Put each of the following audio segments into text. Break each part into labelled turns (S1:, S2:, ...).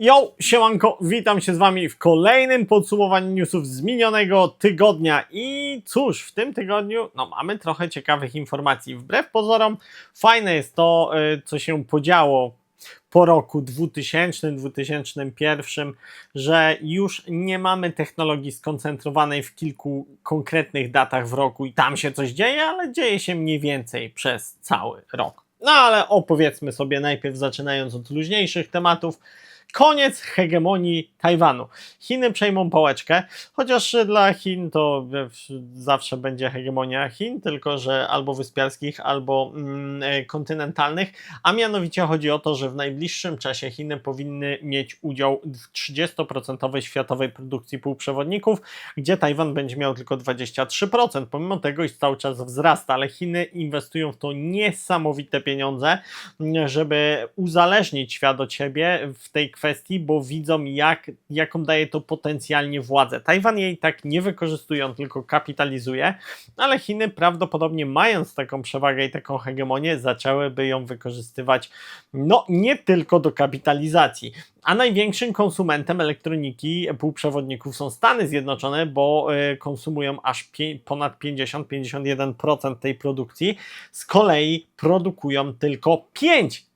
S1: Yo, siemanko, witam się z Wami w kolejnym podsumowaniu newsów z minionego tygodnia. I cóż, w tym tygodniu no, mamy trochę ciekawych informacji. Wbrew pozorom, fajne jest to, y, co się podziało po roku 2000-2001, że już nie mamy technologii skoncentrowanej w kilku konkretnych datach w roku i tam się coś dzieje, ale dzieje się mniej więcej przez cały rok. No ale opowiedzmy sobie najpierw, zaczynając od luźniejszych tematów, koniec hegemonii Tajwanu. Chiny przejmą pałeczkę, chociaż dla Chin to zawsze będzie hegemonia Chin, tylko że albo wyspiarskich, albo mm, e, kontynentalnych, a mianowicie chodzi o to, że w najbliższym czasie Chiny powinny mieć udział w 30% światowej produkcji półprzewodników, gdzie Tajwan będzie miał tylko 23%, pomimo tego, iż cały czas wzrasta, ale Chiny inwestują w to niesamowite pieniądze, żeby uzależnić świat od siebie w tej kwestii, bo widzą jak, jaką daje to potencjalnie władzę. Tajwan jej tak nie wykorzystuje, on tylko kapitalizuje, ale Chiny prawdopodobnie mając taką przewagę i taką hegemonię, zaczęłyby ją wykorzystywać no nie tylko do kapitalizacji. A największym konsumentem elektroniki półprzewodników są Stany Zjednoczone, bo y, konsumują aż ponad 50-51% tej produkcji. Z kolei produkują tylko 5 procent,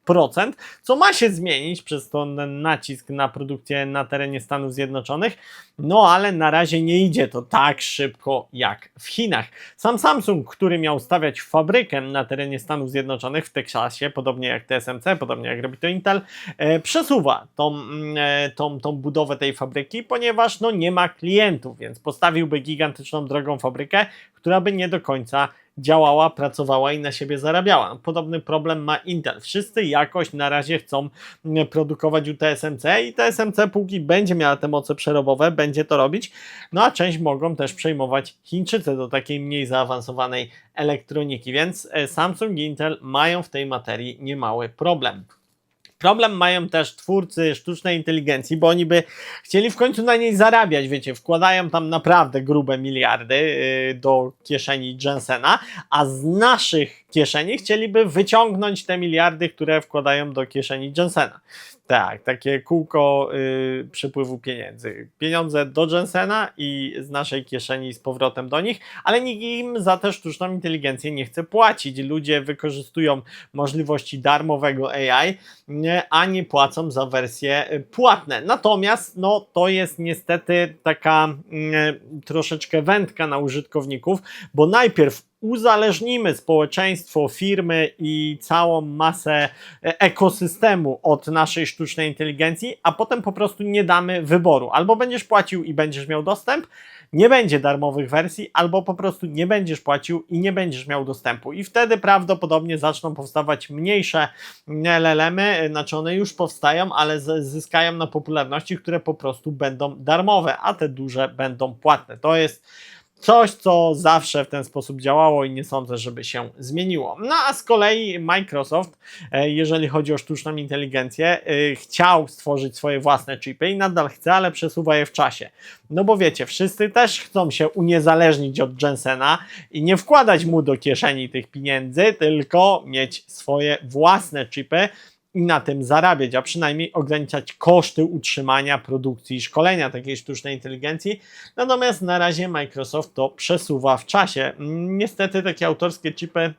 S1: co ma się zmienić przez ten nacisk na produkcję na terenie Stanów Zjednoczonych, no ale na razie nie idzie to tak szybko jak w Chinach. Sam Samsung, który miał stawiać fabrykę na terenie Stanów Zjednoczonych w Teksasie, podobnie jak TSMC, podobnie jak robi to Intel, e, przesuwa tą, e, tą, tą budowę tej fabryki, ponieważ no, nie ma klientów, więc postawiłby gigantyczną drogą fabrykę, która by nie do końca działała, pracowała i na siebie zarabiała. Podobny problem ma Intel. Wszyscy jakoś na razie chcą mm, produkować u TSMC i TSMC póki będzie miała te moce przerobowe, będzie to robić. No a część mogą też przejmować Chińczycy do takiej mniej zaawansowanej elektroniki, więc e, Samsung i Intel mają w tej materii niemały problem. Problem mają też twórcy sztucznej inteligencji, bo oni by chcieli w końcu na niej zarabiać, wiecie, wkładają tam naprawdę grube miliardy yy, do kieszeni Jensena, a z naszych kieszeni chcieliby wyciągnąć te miliardy, które wkładają do kieszeni Jensena. Tak, takie kółko y, przepływu pieniędzy. Pieniądze do Jensena i z naszej kieszeni z powrotem do nich, ale nikt im za tę sztuczną inteligencję nie chce płacić. Ludzie wykorzystują możliwości darmowego AI, a nie płacą za wersje y, płatne. Natomiast no, to jest niestety taka y, troszeczkę wędka na użytkowników, bo najpierw uzależnimy społeczeństwo, firmy i całą masę e, ekosystemu od naszej sztucznej inteligencji, a potem po prostu nie damy wyboru. Albo będziesz płacił i będziesz miał dostęp, nie będzie darmowych wersji, albo po prostu nie będziesz płacił i nie będziesz miał dostępu. I wtedy prawdopodobnie zaczną powstawać mniejsze LLM-y, znaczy one już powstają, ale zyskają na popularności, które po prostu będą darmowe, a te duże będą płatne. To jest Coś, co zawsze w ten sposób działało i nie sądzę, żeby się zmieniło. No a z kolei Microsoft, e, jeżeli chodzi o sztuczną inteligencję, e, chciał stworzyć swoje własne chipy i nadal chce, ale przesuwa je w czasie. No bo wiecie, wszyscy też chcą się uniezależnić od Jensena i nie wkładać mu do kieszeni tych pieniędzy, tylko mieć swoje własne chipy i na tym zarabiać, a przynajmniej ograniczać koszty utrzymania, produkcji i szkolenia takiej sztucznej inteligencji. Natomiast na razie Microsoft to przesuwa w czasie. Niestety takie autorskie chipy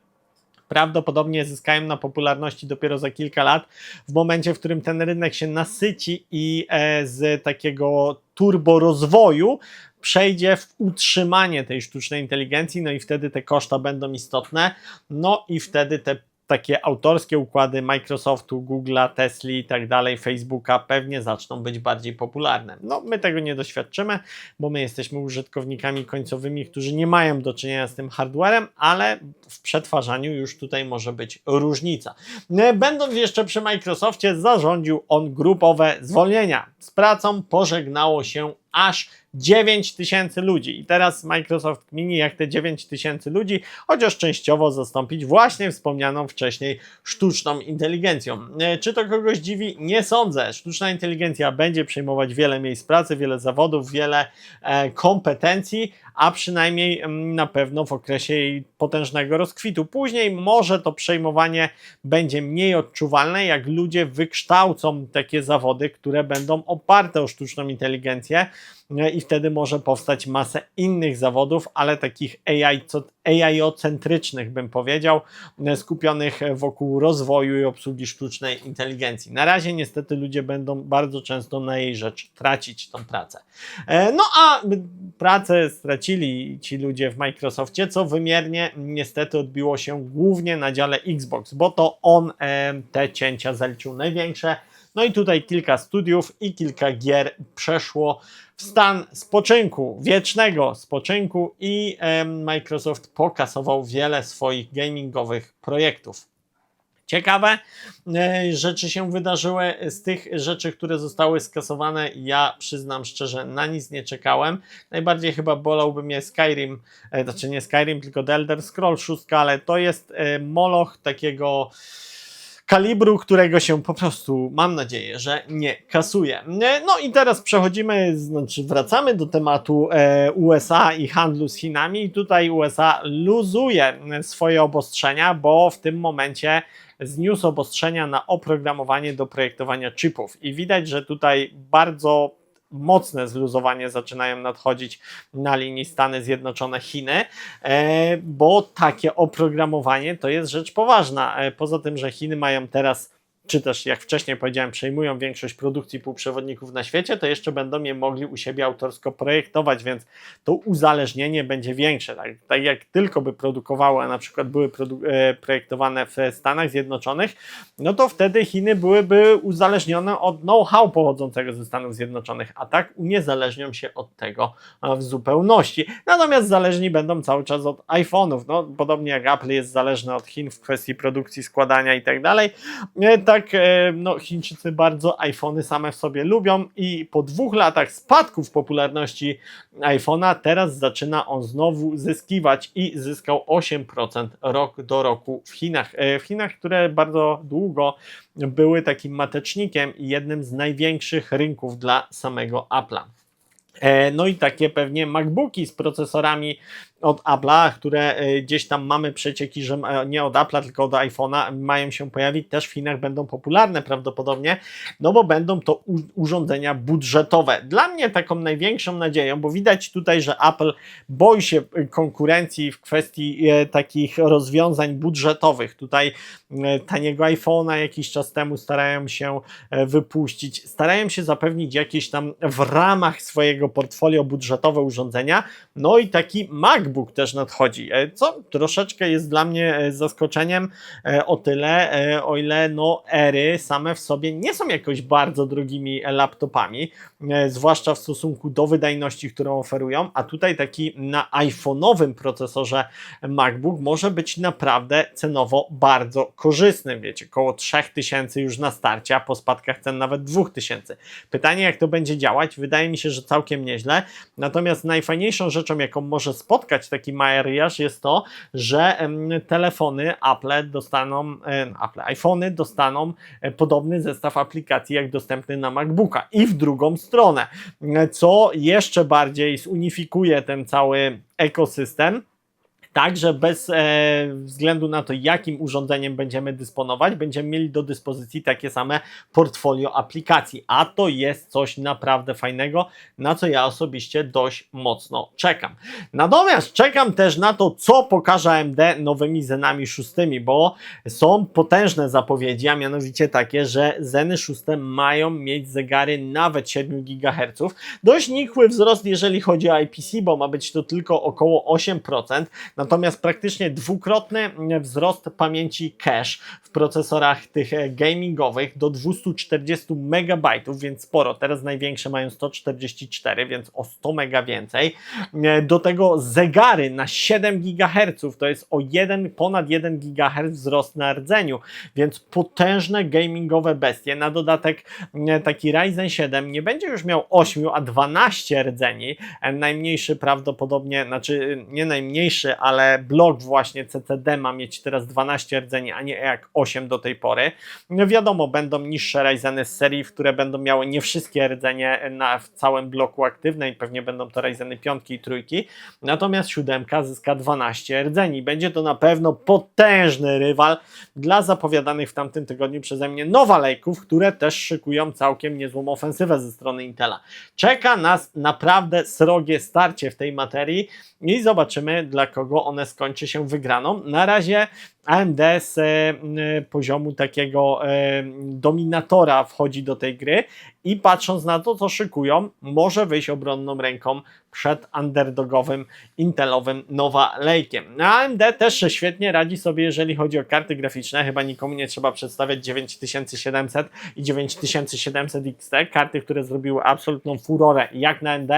S1: prawdopodobnie zyskają na popularności dopiero za kilka lat, w momencie, w którym ten rynek się nasyci i e, z takiego turbo rozwoju przejdzie w utrzymanie tej sztucznej inteligencji, no i wtedy te koszta będą istotne, no i wtedy te takie autorskie układy Microsoftu, Google'a, Tesla i tak dalej, Facebooka pewnie zaczną być bardziej popularne. No, my tego nie doświadczymy, bo my jesteśmy użytkownikami końcowymi, którzy nie mają do czynienia z tym hardwarem, ale w przetwarzaniu już tutaj może być różnica. Będąc jeszcze przy Microsoftie, zarządził on grupowe zwolnienia. Z pracą pożegnało się aż 9 tysięcy ludzi. I teraz Microsoft kmini, jak te 9 tysięcy ludzi, chociaż częściowo zastąpić właśnie wspomnianą wcześniej sztuczną inteligencją. E, Czy to kogoś dziwi? Nie sądzę. Sztuczna inteligencja będzie przejmować wiele miejsc pracy, wiele zawodów, wiele e, kompetencji, a przynajmniej mm, na pewno w okresie jej potężnego rozkwitu. Później może to przejmowanie będzie mniej odczuwalne, jak ludzie wykształcą takie zawody, które będą oparte o sztuczną inteligencję i wtedy może powstać masę innych zawodów, ale takich AI, AI-ocentrycznych bym powiedział, skupionych wokół rozwoju i obsługi sztucznej inteligencji. Na razie niestety ludzie będą bardzo często na jej rzecz tracić tą pracę. E, No a pracę stracili ci ludzie w Microsoftie, co wymiernie niestety odbiło się głównie na dziale Xbox, bo to on e, te cięcia zaliczył największe. No i tutaj kilka studiów i kilka gier przeszło w stan spoczynku, wiecznego spoczynku i Microsoft pokasował wiele swoich gamingowych projektów. Ciekawe e, rzeczy się wydarzyły. Z tych rzeczy, które zostały skasowane, ja przyznam szczerze, na nic nie czekałem. Najbardziej chyba bolałby mnie Skyrim, e, znaczy nie Skyrim, tylko The Elder Scrolls 6, ale to jest e, moloch takiego kalibru, którego się po prostu, mam nadzieję, że nie kasuje. E, No i teraz przechodzimy, znaczy wracamy do tematu e, USA i handlu z Chinami. Tutaj USA luzuje e, swoje obostrzenia, bo w tym momencie zniósł obostrzenia na oprogramowanie do projektowania chipów. I widać, że tutaj bardzo mocne zluzowanie zaczynają nadchodzić na linii Stany Zjednoczone Chiny, e, bo takie oprogramowanie to jest rzecz poważna. E, Poza tym, że Chiny mają teraz czy też jak wcześniej powiedziałem, przejmują większość produkcji półprzewodników na świecie, to jeszcze będą je mogli u siebie autorsko projektować, więc to uzależnienie będzie większe. Tak, tak jak tylko by produkowały, a na przykład były e, projektowane w Stanach Zjednoczonych, no to wtedy Chiny byłyby uzależnione od know-how pochodzącego ze Stanów Zjednoczonych, a tak uniezależnią się od tego w zupełności. Natomiast zależni będą cały czas od iPhone'ów. No, podobnie jak Apple jest zależny od Chin w kwestii produkcji, składania i tak dalej, e, tak e, no, Chińczycy bardzo iPhony same w sobie lubią i po dwóch latach spadków popularności iPhone'a teraz zaczyna on znowu zyskiwać i zyskał 8% rok do roku w Chinach. E, W Chinach, które bardzo długo były takim matecznikiem i jednym z największych rynków dla samego Apple'a. E, No i takie pewnie MacBooki z procesorami od Apple'a, które e, gdzieś tam mamy przecieki, że ma- nie od Apple'a, tylko od iPhone'a mają się pojawić, też w Chinach będą popularne prawdopodobnie, no bo będą to urządzenia budżetowe. Dla mnie taką największą nadzieją, bo widać tutaj, że Apple boi się e, konkurencji w kwestii e, takich rozwiązań budżetowych. Tutaj e, taniego iPhone'a jakiś czas temu starają się e, wypuścić, starają się zapewnić jakieś tam w ramach swojego portfolio budżetowe urządzenia, no i taki MacBook też nadchodzi, e, co troszeczkę jest dla mnie e, zaskoczeniem e, o tyle, o ile no ery same w sobie nie są jakoś bardzo drogimi laptopami, zwłaszcza w stosunku do wydajności, którą oferują, a tutaj taki na iPhone'owym procesorze MacBook może być naprawdę cenowo bardzo korzystny, wiecie, około 3000 już na starcie, a po spadkach cen nawet 2000. Pytanie jak to będzie działać, wydaje mi się, że całkiem nieźle, natomiast najfajniejszą rzeczą, jaką może spotkać taki mariaż jest to, że telefony Apple dostaną, Apple, iPhony dostaną e, podobny zestaw aplikacji jak dostępny na MacBooka i w drugą stronę, co jeszcze bardziej zunifikuje ten cały ekosystem. Tak, że bez e, względu na to, jakim urządzeniem będziemy dysponować, będziemy mieli do dyspozycji takie same portfolio aplikacji. A to jest coś naprawdę fajnego, na co ja osobiście dość mocno czekam. Natomiast czekam też na to, co pokaże AMD nowymi Zenami 6, bo są potężne zapowiedzi, a mianowicie takie, że Zeny 6 mają mieć zegary nawet 7 GHz. Dość nikły wzrost, jeżeli chodzi o IPC, bo ma być to tylko około 8%. Natomiast praktycznie dwukrotny wzrost pamięci cache w procesorach tych e, gamingowych do 240 MB, więc sporo. Teraz największe mają 144, więc o 100 MB więcej. E, Do tego zegary na 7 GHz, to jest o 1, ponad 1 GHz wzrost na rdzeniu, więc potężne gamingowe bestie. Na dodatek e, taki Ryzen 7 nie będzie już miał 8, a 12 rdzeni. Najmniejszy prawdopodobnie, znaczy nie najmniejszy, ale blok właśnie CCD ma mieć teraz 12 rdzeni, a nie jak 8 do tej pory. No wiadomo, będą niższe Ryzeny z serii, które będą miały nie wszystkie rdzenie na, w całym bloku aktywne i pewnie będą to Ryzeny 5 i trójki. Natomiast 7 zyska 12 rdzeni. Będzie to na pewno potężny rywal dla zapowiadanych w tamtym tygodniu przeze mnie Nowa Lake'ów, które też szykują całkiem niezłą ofensywę ze strony Intela. Czeka nas naprawdę srogie starcie w tej materii i zobaczymy, dla kogo one skończy się wygraną. Na razie AMD z e, poziomu takiego e, dominatora wchodzi do tej gry i patrząc na to, co szykują, może wyjść obronną ręką przed underdogowym Intelowym Nova Lake'iem. AMD też świetnie radzi sobie, jeżeli chodzi o karty graficzne. Chyba nikomu nie trzeba przedstawiać 9700 i 9700 XT. Karty, które zrobiły absolutną furorę jak na AMD,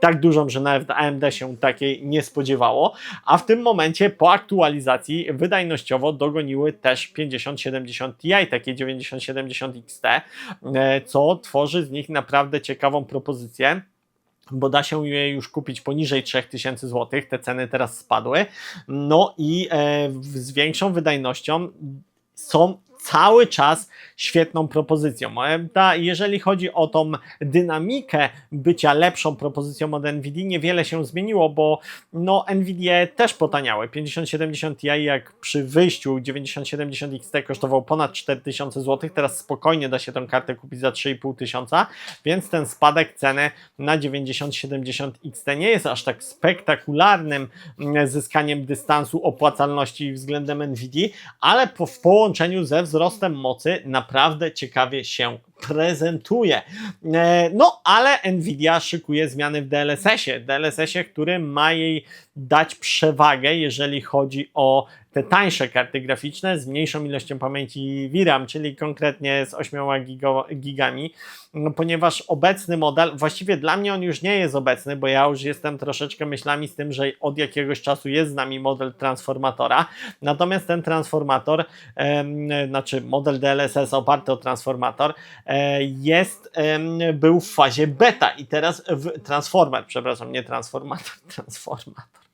S1: tak dużą, że nawet AMD się takiej nie spodziewało. A w tym momencie po aktualizacji wydajnościowo dogoniły też 5070 Ti, takie 9070 XT, e, co tworzy z nich naprawdę ciekawą propozycję bo da się je już kupić poniżej 3000 zł, te ceny teraz spadły, no i e, z większą wydajnością są cały czas świetną propozycją. E, Ta, jeżeli chodzi o tą dynamikę bycia lepszą propozycją od Nvidia, niewiele się zmieniło, bo no, Nvidia też potaniały. 5070 Ti jak przy wyjściu 9070 XT kosztował ponad 4000 zł, teraz spokojnie da się tę kartę kupić za 3500, więc ten spadek ceny na 9070 XT nie jest aż tak spektakularnym mm, zyskaniem dystansu opłacalności względem Nvidia, ale po, w połączeniu ze wzrostem mocy naprawdę ciekawie się prezentuje. E, No, ale Nvidia szykuje zmiany w DLSS-ie. DLSS-ie, który ma jej dać przewagę, jeżeli chodzi o te tańsze karty graficzne z mniejszą ilością pamięci VRAM, czyli konkretnie z 8 gigo, gigami, no, ponieważ obecny model, właściwie dla mnie on już nie jest obecny, bo ja już jestem troszeczkę myślami z tym, że od jakiegoś czasu jest z nami model transformatora, natomiast ten transformator, em, znaczy model DLSS oparty o transformator, e, jest, em, był w fazie beta i teraz w transformer, przepraszam, nie transformator, transformator.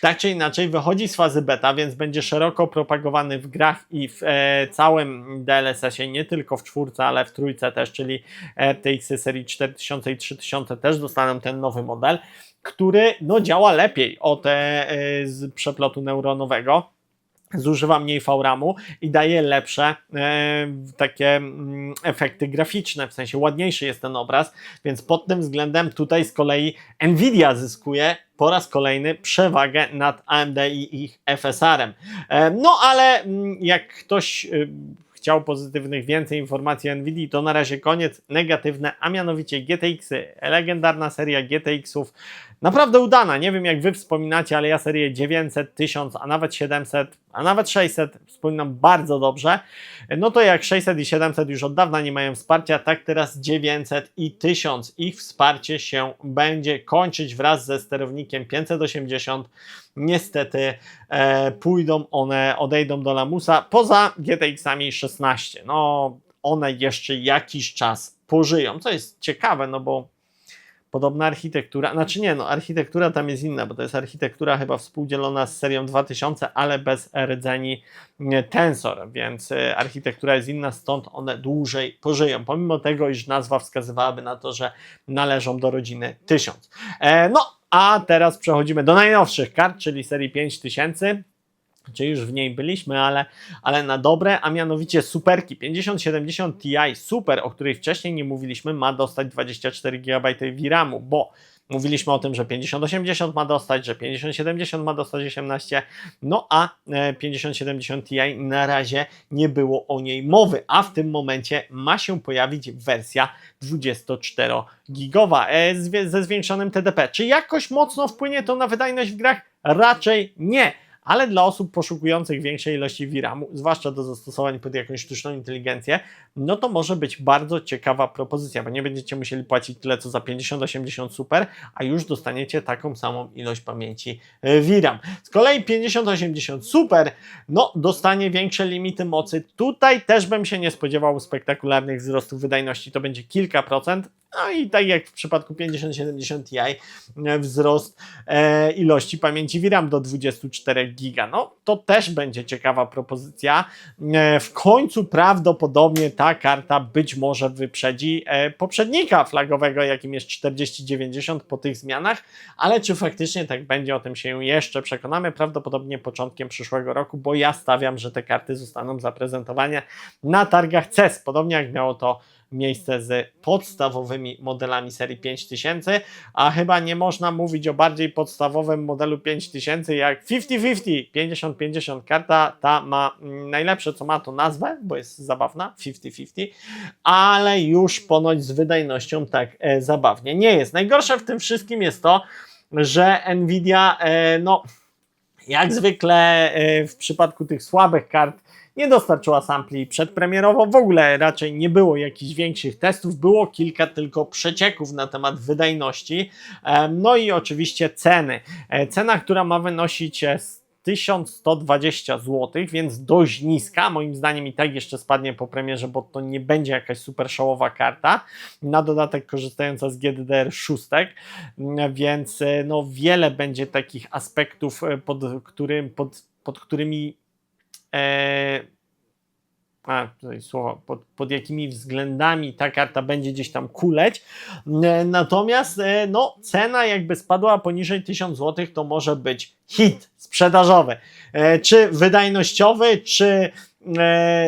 S1: Tak czy inaczej, wychodzi z fazy beta, więc będzie szeroko propagowany w grach i w e, całym DLSS-ie, nie tylko w czwórce, ale w trójce też, czyli RTX serii 4000 i 3000 też dostaną ten nowy model, który no, działa lepiej od e, z przeplotu neuronowego zużywa mniej VRAMu i daje lepsze e, takie mm, efekty graficzne, w sensie ładniejszy jest ten obraz, więc pod tym względem tutaj z kolei Nvidia zyskuje po raz kolejny przewagę nad AMD i ich FSR-em. E, no ale mm, jak ktoś y, chciał pozytywnych więcej informacji o Nvidia, to na razie koniec, negatywne, a mianowicie GTX-y, legendarna seria GTX-ów, naprawdę udana, nie wiem jak Wy wspominacie, ale ja serię 900, 1000, a nawet 700, a nawet 600 wspominam bardzo dobrze, no to jak 600 i 700 już od dawna nie mają wsparcia, tak teraz 900 i 1000. Ich wsparcie się będzie kończyć wraz ze sterownikiem 580. Niestety e, pójdą one, odejdą do lamusa poza GTX-ami 16. No, one jeszcze jakiś czas pożyją, co jest ciekawe, no bo podobna architektura, znaczy nie, no architektura tam jest inna, bo to jest architektura chyba współdzielona z serią 2000, ale bez rdzeni Tensor, więc e, architektura jest inna, stąd one dłużej pożyją, pomimo tego, iż nazwa wskazywałaby na to, że należą do rodziny 1000. E, no, a teraz przechodzimy do najnowszych kart, czyli serii 5000 czy już w niej byliśmy, ale, ale na dobre, a mianowicie superki 5070 Ti Super, o której wcześniej nie mówiliśmy, ma dostać 24 GB VRAMu, bo mówiliśmy o tym, że 5080 ma dostać, że 5070 ma dostać 18, no a e, 5070 Ti na razie nie było o niej mowy, a w tym momencie ma się pojawić wersja 24-gigowa e, ze zwiększonym TDP. Czy jakoś mocno wpłynie to na wydajność w grach? Raczej nie ale dla osób poszukujących większej ilości VRAMu, zwłaszcza do zastosowań pod jakąś sztuczną inteligencję, no to może być bardzo ciekawa propozycja, bo nie będziecie musieli płacić tyle co za 50-80 Super, a już dostaniecie taką samą ilość pamięci e, VRAM. Z kolei 50-80 Super, no dostanie większe limity mocy. Tutaj też bym się nie spodziewał spektakularnych wzrostów wydajności, to będzie kilka procent, no i tak jak w przypadku 5070 Ti, e, wzrost e, ilości pamięci VRAM do 24 giga. No to też będzie ciekawa propozycja. E, w końcu prawdopodobnie ta karta być może wyprzedzi e, poprzednika flagowego, jakim jest 4090 po tych zmianach, ale czy faktycznie tak będzie, o tym się jeszcze przekonamy. Prawdopodobnie początkiem przyszłego roku, bo ja stawiam, że te karty zostaną zaprezentowane na targach CES, podobnie jak miało to miejsce z podstawowymi modelami serii 5000, a chyba nie można mówić o bardziej podstawowym modelu 5000 jak 5050, 5050 karta, ta ma najlepsze co ma to nazwę, bo jest zabawna, 5050, ale już ponoć z wydajnością tak e, zabawnie nie jest. Najgorsze w tym wszystkim jest to, że Nvidia, e, no jak zwykle e, w przypadku tych słabych kart, nie dostarczyła sampli przedpremierowo, w ogóle raczej nie było jakichś większych testów, było kilka tylko przecieków na temat wydajności, no i oczywiście ceny. E, cena, która ma wynosić 1120 zł, więc dość niska. Moim zdaniem i tak jeszcze spadnie po premierze, bo to nie będzie jakaś super szałowa karta. Na dodatek korzystająca z GDDR6, więc e, no wiele będzie takich aspektów, e, pod, którym, pod, pod którymi e, a, tutaj słowo, pod, pod jakimi względami ta karta będzie gdzieś tam kuleć. E, natomiast e, no, cena jakby spadła poniżej 1000 zł, to może być hit sprzedażowy. E, czy wydajnościowy, czy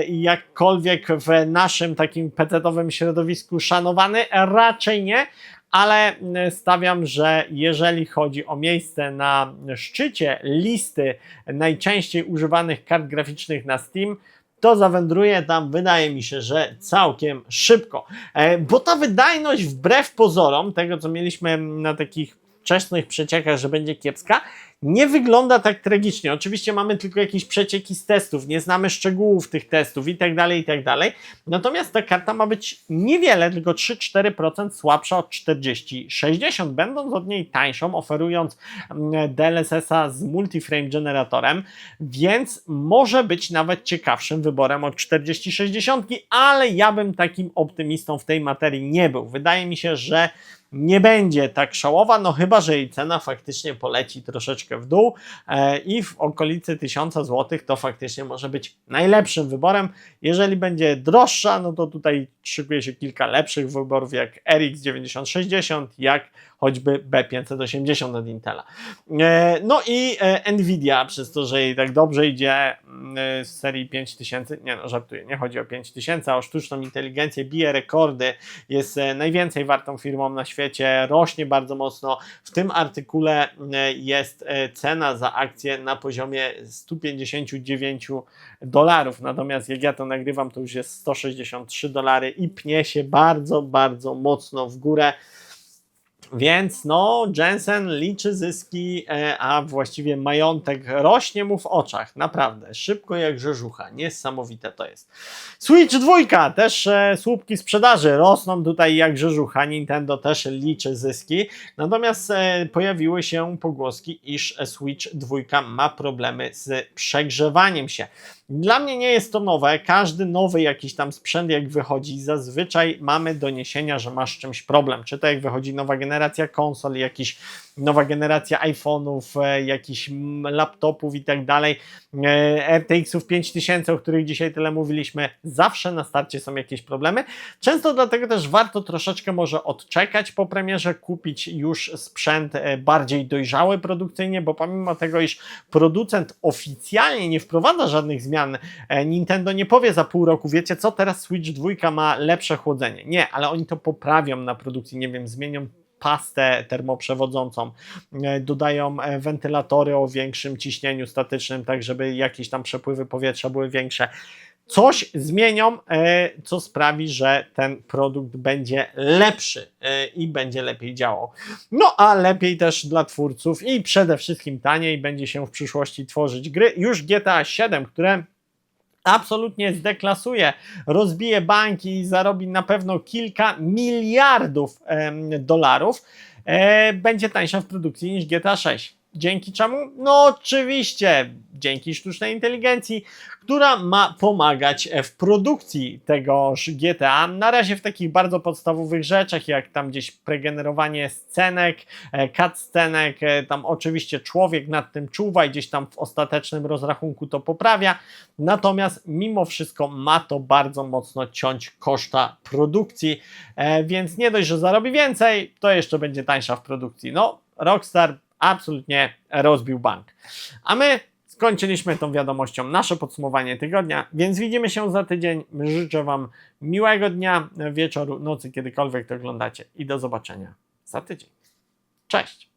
S1: jakkolwiek w naszym takim pecetowym środowisku szanowany? Raczej nie, ale stawiam, że jeżeli chodzi o miejsce na szczycie listy najczęściej używanych kart graficznych na Steam, to zawędruje tam, wydaje mi się, że całkiem szybko. E, bo ta wydajność, wbrew pozorom, tego co mieliśmy na takich wczesnych przeciekach, że będzie kiepska, nie wygląda tak tragicznie. Oczywiście mamy tylko jakieś przecieki z testów, nie znamy szczegółów tych testów i tak dalej, i tak dalej. Natomiast ta karta ma być niewiele, tylko 3-4% słabsza od 4060, będąc od niej tańszą, oferując mm, DLSS-a z multiframe generatorem, więc może być nawet ciekawszym wyborem od 4060, ale ja bym takim optymistą w tej materii nie był. Wydaje mi się, że nie będzie tak szałowa, no chyba, że jej cena faktycznie poleci troszeczkę w dół e, i w okolicy 1000 zł to faktycznie może być najlepszym wyborem. Jeżeli będzie droższa, no to tutaj szykuje się kilka lepszych wyborów jak RX 9060, jak choćby B580 od Intela. E, no i e, Nvidia, przez to, że jej tak dobrze idzie mm, z serii 5000, nie no, żartuję, nie chodzi o 5000, a o sztuczną inteligencję, bije rekordy, jest najwięcej wartą firmą na świecie, rośnie bardzo mocno. W tym artykule jest cena za akcję na poziomie 159 dolarów, natomiast jak ja to nagrywam, to już jest 163 dolary i pnie się bardzo, bardzo mocno w górę. Więc no, Jensen liczy zyski, e, a właściwie majątek rośnie mu w oczach. Naprawdę, szybko jak rzeżucha. Niesamowite to jest. Switch 2 też e, słupki sprzedaży rosną tutaj jak rzeżucha. Nintendo też liczy zyski. Natomiast e, pojawiły się pogłoski, iż Switch 2 ma problemy z przegrzewaniem się. Dla mnie nie jest to nowe. Każdy nowy jakiś tam sprzęt, jak wychodzi, zazwyczaj mamy doniesienia, że masz czymś problem. Czy to jak wychodzi nowa generacja konsol, jakiś nowa generacja iPhone'ów, e, jakichś laptopów i tak dalej, e, RTX-ów 5000, o których dzisiaj tyle mówiliśmy, zawsze na starcie są jakieś problemy. Często dlatego też warto troszeczkę może odczekać po premierze, kupić już sprzęt e, bardziej dojrzały produkcyjnie, bo pomimo tego, iż producent oficjalnie nie wprowadza żadnych zmian, Nintendo nie powie za pół roku, wiecie co, teraz Switch 2 ma lepsze chłodzenie. Nie, ale oni to poprawią na produkcji, nie wiem, zmienią pastę termoprzewodzącą, e, dodają e, wentylatory o większym ciśnieniu statycznym, tak żeby jakieś tam przepływy powietrza były większe. coś zmienią, e, co sprawi, że ten produkt będzie lepszy i będzie lepiej działał. No a lepiej też dla twórców i przede wszystkim taniej będzie się w przyszłości tworzyć gry. Już GTA 7, które absolutnie zdeklasuje, rozbije banki i zarobi na pewno kilka miliardów dolarów, e, będzie tańsza w produkcji niż GTA 6. Dzięki czemu? No oczywiście dzięki sztucznej inteligencji, która ma pomagać w produkcji tegoż GTA. Na razie w takich bardzo podstawowych rzeczach, jak tam gdzieś pregenerowanie scenek, e, cutscenek, e, tam oczywiście człowiek nad tym czuwa i gdzieś tam w ostatecznym rozrachunku to poprawia. Natomiast mimo wszystko ma to bardzo mocno ciąć koszta produkcji, e, więc nie dość, że zarobi więcej, to jeszcze będzie tańsza w produkcji. No, Rockstar absolutnie rozbił bank. A my skończyliśmy tą wiadomością nasze podsumowanie tygodnia, więc widzimy się za tydzień. Życzę Wam miłego dnia, wieczoru, nocy, kiedykolwiek to oglądacie i do zobaczenia za tydzień. Cześć!